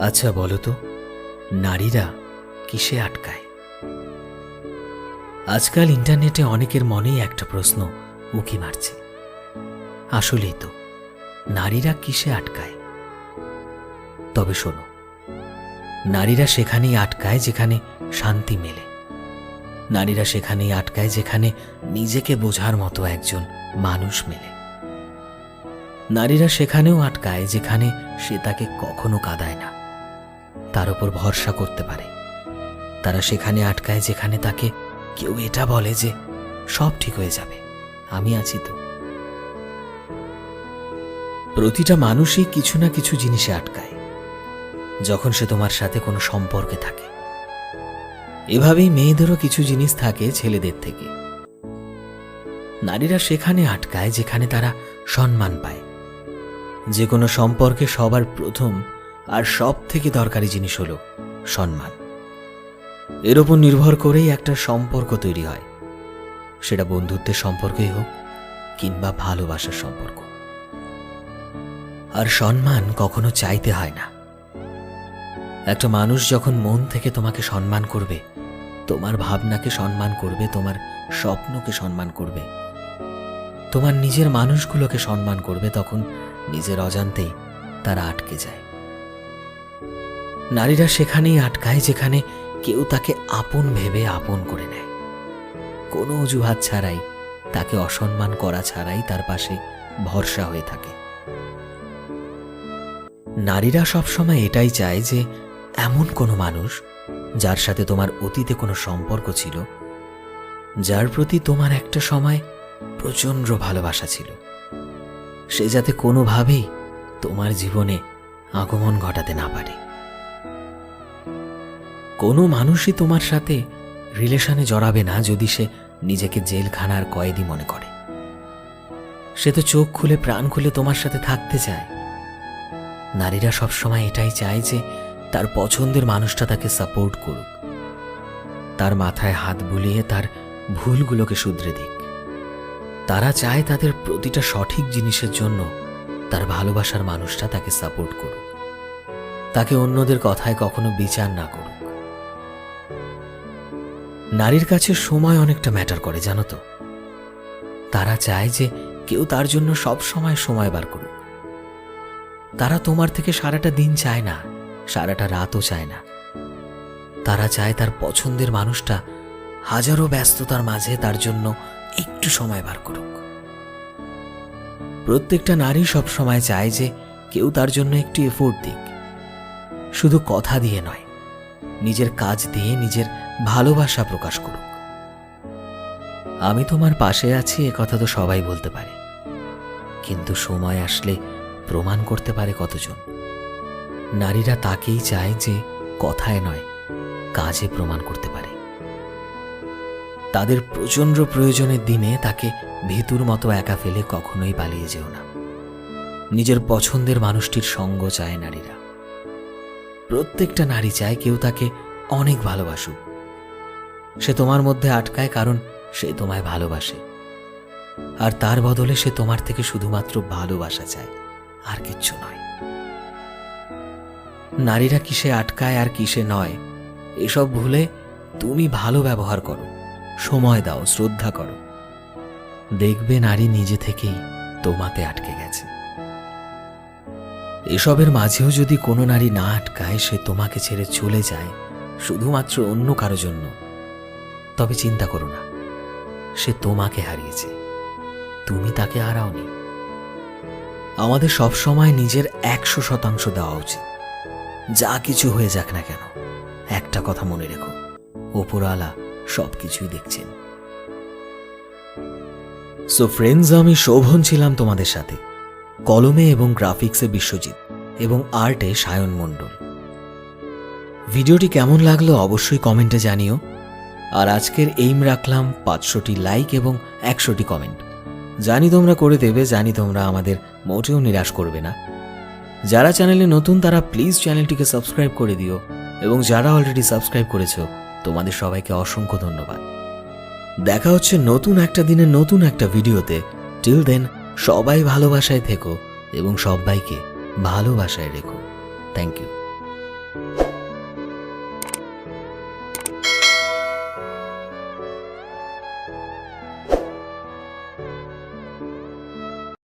আচ্ছা বলো তো, নারীরা কিসে আটকায়? আজকাল ইন্টারনেটে অনেকের মনেই একটা প্রশ্ন উকি মারছে। আসলেই তো, নারীরা কিসে আটকায়? তবে শোনো, নারীরা সেখানেই আটকায় যেখানে শান্তি মেলে। নারীরা সেখানেই আটকায় যেখানে নিজেকে বোঝার মতো একজন মানুষ মেলে। নারীরা সেখানেও আটকায় যেখানে সে তাকে কখনো কাঁদায় না। তার উপর ভরসা করতে পারে। তারা সেখানে আটকায় যেখানে তাকে কেউ এটা বলে যে সব ঠিক হয়ে যাবে। আমি আছি তো। প্রতিটা মানুষই কিছু না কিছু জিনিসে আটকায়, যখন সে তোমার সাথে কোনো সম্পর্কে থাকে। এভাবেই মেয়েদেরও কিছু জিনিস থাকে ছেলেদের থেকে। নারীরা সেখানে আটকায় যেখানে তারা সম্মান পায়। যে কোনো সম্পর্কে সবার প্রথম আর সব থেকে দরকারি জিনিস হলো সম্মান। এর ওপর নির্ভর করেই একটা সম্পর্ক তৈরি হয়। সেটা বন্ধুত্বের সম্পর্কই হোক কিংবা ভালোবাসার সম্পর্ক। আর সম্মান কখনো চাইতে হয় না। একটা মানুষ যখন মন থেকে তোমাকে সম্মান করবে, তোমার ভাবনাকে সম্মান করবে, তোমার স্বপ্নকে সম্মান করবে, তোমার নিজের মানুষগুলোকে সম্মান করবে, তখন নিজের অজান্তেই তারা আটকে যায়। নারীরা সেখানেই আটকায় যেখানে কেউ তাকে আপন ভেবে আপন করে নেয়। কোনো অজুহাত ছাড়াই, তাকে অসম্মান করা ছাড়াই তার পাশে ভরসা হয়ে থাকে। নারীরা সবসময় এটাই চায় যে, এমন কোনো মানুষ যার সাথে তোমার অতীতে কোনো সম্পর্ক ছিল, যার প্রতি তোমার একটা সময় প্রচণ্ড ভালোবাসা ছিল। সে যাতে কোনোভাবেই তোমার জীবনে আগমন ঘটাতে না পারে। কোনো মানুষই তোমার সাথে রিলেশনে জড়াবে না যদি সে নিজেকে জেলখানার কয়েদি মনে করে। সে তো চোখ খুলে, প্রাণ খুলে তোমার সাথে থাকতে চায়। নারীরা সবসময় এটাই চায় যে তার পছন্দের মানুষটা তাকে সাপোর্ট করুক। তার মাথায় হাত বুলিয়ে তার ভুলগুলোকে শুধরে দিক। তারা চায় তাদের প্রতিটা সঠিক জিনিসের জন্য তার ভালোবাসার মানুষটা তাকে সাপোর্ট করুক। তাকে অন্যদের কথায় কখনো বিচার না করুক। নারীর কাছে সময় অনেকটা ম্যাটার করে, জানো তো। তারা চায় যে কেউ তার জন্য সব সময় সময় বার করুক। তারা তোমার থেকে সারাটা দিন চায় না, সারাটা রাতও চায় না। তারা চায় তার পছন্দের মানুষটা হাজারো ব্যস্ততার মাঝে তার জন্য একটু সময় বার করুক। প্রত্যেকটা নারী সব সময় চায় যে কেউ তার জন্য একটু এফোর্ট দিক। শুধু কথা দিয়ে নয় নিজের কাজ দিয়ে নিজের ভালোবাসা প্রকাশ করুক। আমি তোমার পাশে আছি, এ কথা তো সবাই বলতে পারে। কিন্তু সময় আসলে প্রমাণ করতে পারে কতজন। নারীরা তাকেই চায় যে কথায় নয়, কাজে প্রমাণ করতে পারে। তাদের প্রচণ্ড প্রয়োজনের দিনে তাকে ভেতুর মতো একা ফেলে কখনোই পালিয়ে যেও না। নিজের পছন্দের মানুষটির সঙ্গ চায় নারীরা। প্রত্যেকটা নারী চায় কেউ তাকে অনেক ভালোবাসুক। সে তোমার মধ্যে আটকায় কারণ সে তোমায় ভালোবাসে। আর তার বদলে সে তোমার থেকে শুধুমাত্র ভালোবাসা চায়, আর কিচ্ছু নয়। নারীরা কিসে আটকায় আর কিসে নয়, এসব ভুলে তুমি ভালো ব্যবহার করো, সময় দাও, শ্রদ্ধা করো। দেখবে নারী নিজে থেকেই তোমাতে আটকে গেছে। এসবের মাঝেও যদি কোনো নারী না আটকায়, সে তোমাকে ছেড়ে চলে যায়, শুধুমাত্র অন্য কারও জন্য। তবে চিন্তা করো না, সে তোমাকে হারিয়েছে। তুমি তাকে হারাওনি। আমাদের সব সময় নিজের একশো শতাংশ দেওয়া উচিত। যা কিছু হয়ে যাক না কেন, একটা কথা মনে রেখো, ওপরওয়ালা সব কিছুই দেখছেন। সো ফ্রেন্ডস আমি শোভন ছিলাম তোমাদের সাথে। কলমে এবং গ্রাফিক্সে বিশ্বজিৎ। এবং আর্টে সায়ন মণ্ডল। ভিডিওটি কেমন লাগল অবশ্যই কমেন্টে জানিও। আর আজকের এইম রাখলাম পাঁচশোটি লাইক এবং একশোটি কমেন্ট। জানি তোমরা করে দেবে, জানি তোমরা আমাদের মোটেও নিরাশ করবে না। যারা চ্যানেলে নতুন তারা প্লিজ চ্যানেলটিকে সাবস্ক্রাইব করে দিও এবং যারা অলরেডি সাবস্ক্রাইব করেছ, তোমাদের সবাইকে অসংখ্য ধন্যবাদ। দেখা হচ্ছে নতুন একটা দিনে নতুন একটা ভিডিওতে। টিল দেন সবাই ভালোবাসায় থেকো এবং সবাইকে ভালোবাসায় রেখো। Thank you